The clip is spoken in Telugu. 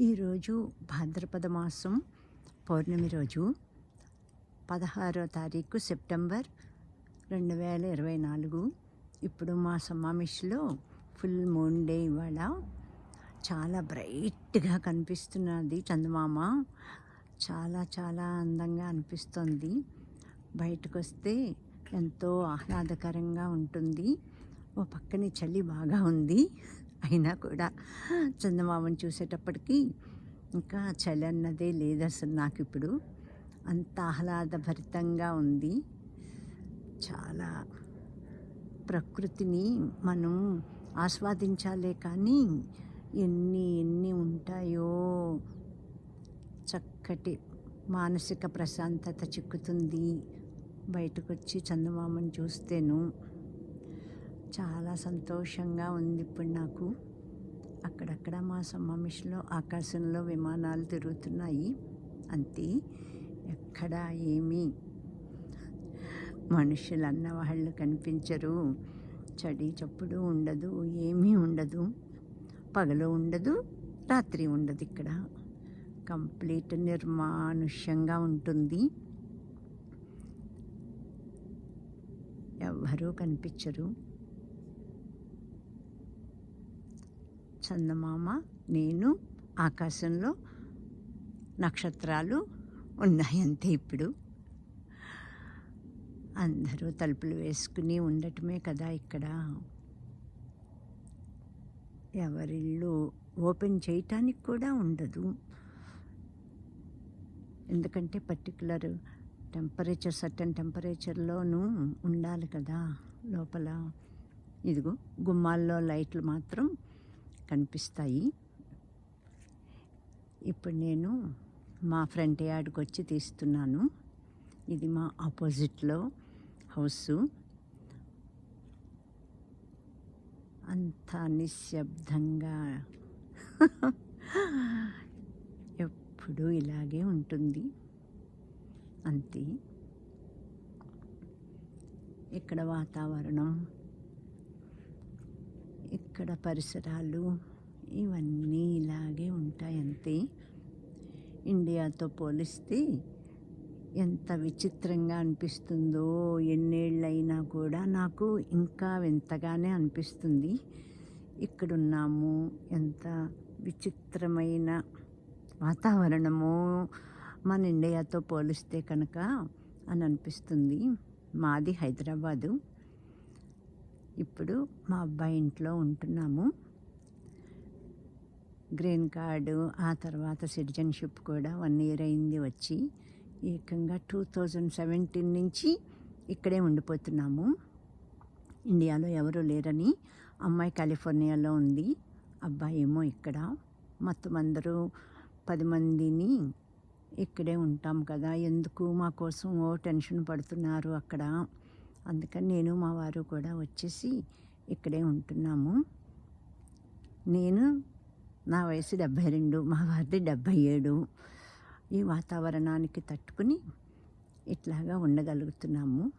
ఈరోజు భాద్రపద మాసం పౌర్ణమి రోజు పదహారో తారీఖు సెప్టెంబర్ రెండు వేల ఇరవై నాలుగు. ఇప్పుడు మా సమావేశంలో ఫుల్ మూన్ డే ఇవాళ. చాలా బ్రైట్గా కనిపిస్తున్నది చందమామ. చాలా చాలా అందంగా అనిపిస్తుంది. బయటకు వస్తే ఎంతో ఆహ్లాదకరంగా ఉంటుంది. ఓ పక్కనే చలి బాగా ఉంది. అయినా కూడా చందమామని చూసేటప్పటికీ ఇంకా చలి అన్నదే లేదు అసలు నాకు ఇప్పుడు. అంత ఆహ్లాదభరితంగా ఉంది. చాలా ప్రకృతిని మనం ఆస్వాదించాలే కానీ ఎన్ని ఎన్ని ఉంటాయో చక్కటి మానసిక ప్రశాంతత చిక్కుతుంది. బయటకు వచ్చి చందమామని చూస్తేను చాలా సంతోషంగా ఉంది ఇప్పుడు నాకు. అక్కడక్కడ మా సమావేశంలో ఆకాశంలో విమానాలు తిరుగుతున్నాయి. అంతే ఎక్కడ ఏమీ మనుషులు అన్న వాళ్ళు కనిపించరు. చడి చప్పుడు ఉండదు ఏమీ ఉండదు. పగలు ఉండదు రాత్రి ఉండదు ఇక్కడ. కంప్లీట్ నిర్మానుష్యంగా ఉంటుంది. ఎవ్వరూ కనిపించరు. చందమామ నేను ఆకాశంలో నక్షత్రాలు ఉన్నాయంతే ఇప్పుడు. అందరూ తలుపులు వేసుకుని ఉండటమే కదా ఇక్కడ. ఎవరిల్లు ఓపెన్ చేయటానికి కూడా ఉండదు. ఎందుకంటే పర్టికులర్ టెంపరేచర్ సర్టన్ టెంపరేచర్లోనూ ఉండాలి కదా లోపల. ఇదిగో గుమ్మాల్లో లైట్లు మాత్రం కనిపిస్తాయి. ఇప్పుడు నేను మా ఫ్రంట్ యార్డ్కి వచ్చి తీస్తున్నాను. ఇది మా ఆపోజిట్లో హౌస్. అంత నిశ్శబ్దంగా ఎప్పుడు ఇలాగే ఉంటుంది. అంతే. ఇక్కడ వాతావరణం ఇక్కడ పరిసరాలు ఇవన్నీ ఇలాగే ఉంటాయి అంతే ఇండియాతో పోలిస్తే ఎంత విచిత్రంగా అనిపిస్తుందో ఎన్నేళ్ళైనా కూడా నాకు ఇంకా వింతగానే అనిపిస్తుంది. ఇక్కడున్నాము ఎంత విచిత్రమైన వాతావరణము మన ఇండియాతో పోలిస్తే కనుక అని అనిపిస్తుంది. మాది హైదరాబాదు. ఇప్పుడు మా అబ్బాయి ఇంట్లో ఉంటున్నాము. గ్రీన్ కార్డు ఆ తర్వాత సిటిజన్షిప్ కూడా వన్ ఇయర్ అయింది వచ్చి ఏకంగా టూ థౌజండ్ సెవెంటీన్ నుంచి ఇక్కడే ఉండిపోతున్నాము. ఇండియాలో ఎవరు లేరని అమ్మాయి కాలిఫోర్నియాలో ఉంది. అబ్బాయి ఏమో ఇక్కడ. మొత్తం అందరూ పది మందిని ఇక్కడే ఉంటాం కదా. ఎందుకు? మా కోసం ఓ టెన్షన్ పడుతున్నారు అక్కడ. అందుకని నేను మా వారు కూడా వచ్చేసి ఇక్కడే ఉంటున్నాము. నేను నా వయసు డెబ్భై రెండు మా వారిది డెబ్భై ఏడు. ఈ వాతావరణానికి తట్టుకుని ఇట్లాగా ఉండగలుగుతున్నాము.